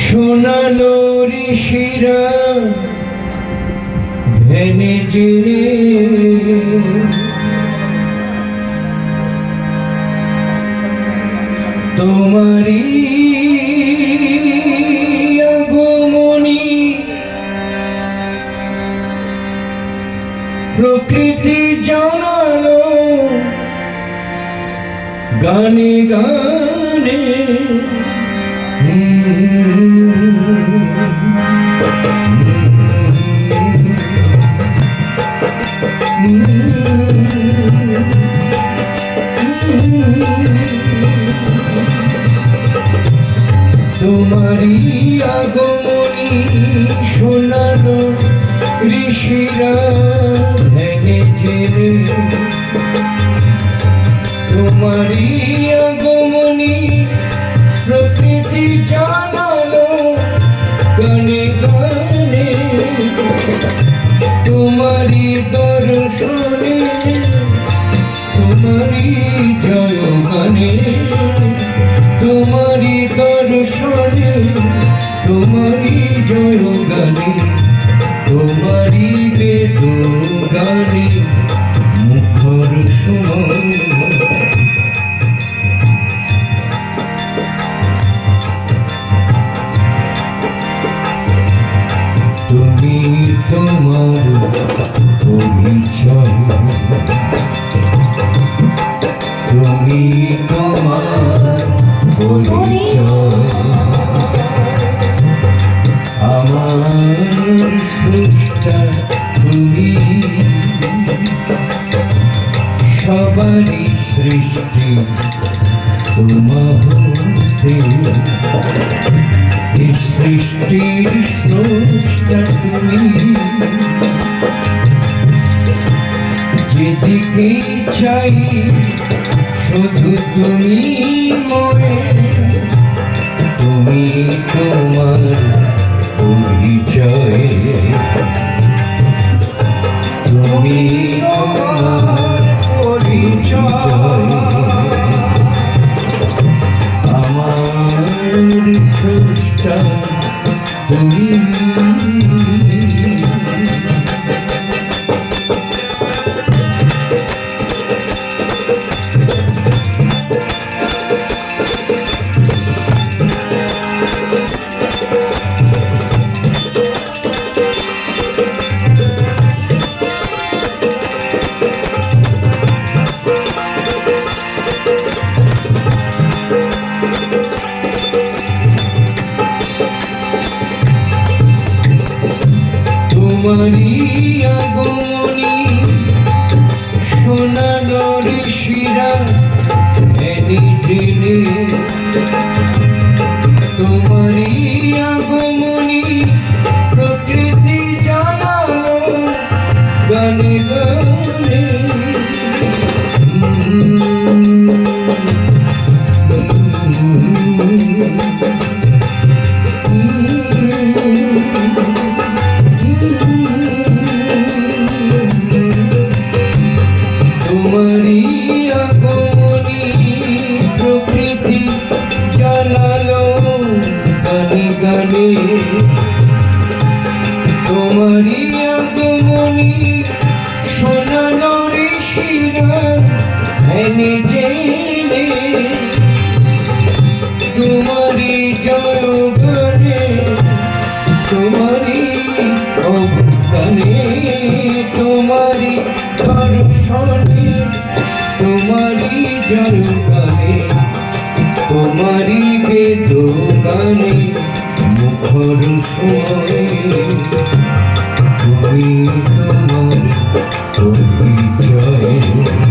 শোনালো ঋষিরা ভেনে তোমারি প্রকৃতি জানালো গানে গানে। তোমারি আগমনী শোনালো ঋষিরা ভেঙে জেনে তোমারি আগমনী প্রকৃতি জানালো গানে গানে তোমারি দর্শনে তোমারি জয় গানে তোমারি দর্শনে তোমারি জয় গানে তোমারি বেদ গানে মুখর সময় যেদিকে চাই শুধু তুমি মরে তুমি তোমার তুমি তোমার পরিচয়। আমার তুমি তোমারি আগমনী আগমনী শোনালো ঋষিরা এনে জেনে তোমারি জয় গানে তোমারি অবদানে তোমারি দর্শনে তোমারি জলগানে তোমারি বেদগানে, মুখর সময়ে। তুমি তোমার পরিচয়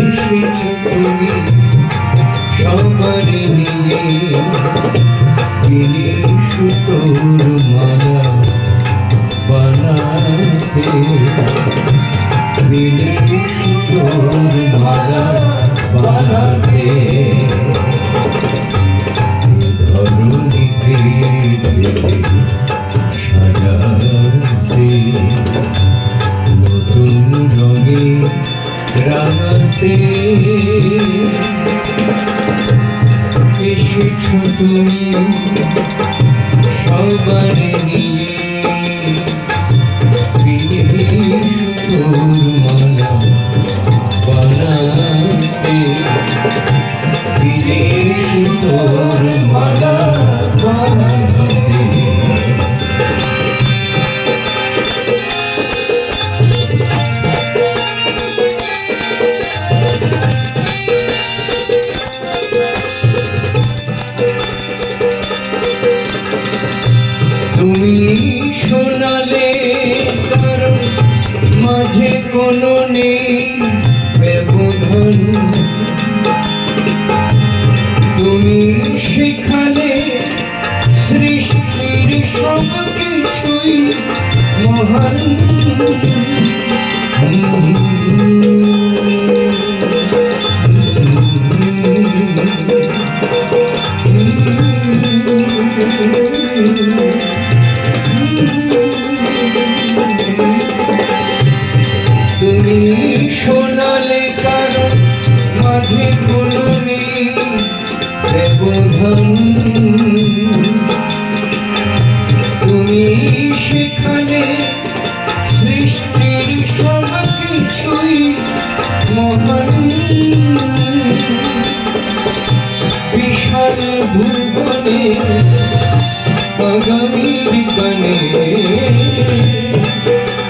এসেছ তুমি সবারে নিয়ে তিনি সুতোর মালা বানাতে তিনি সুতোর মালা বানাতে সাজাতে নতুন রঙে রাঙাতে এসেছ তুমি তুমি শোনালে মাঝে কোনো নেই ব্যবধান। তুমি শিখালে সৃষ্টির মহান। তুমি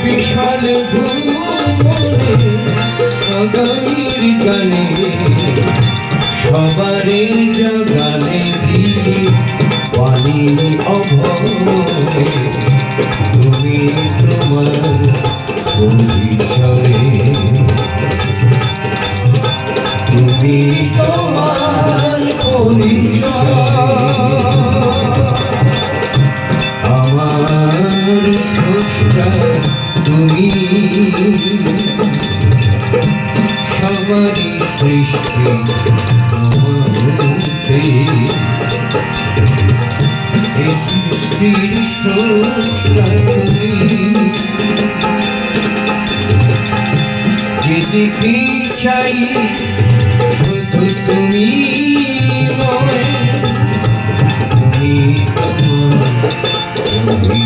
বিশাল ভুবনে গানে সবারে দিয়ে পানি অভরে আমারি কৃষ্ণ যেদিকে চাই শুধু তুমি তুমি তুমি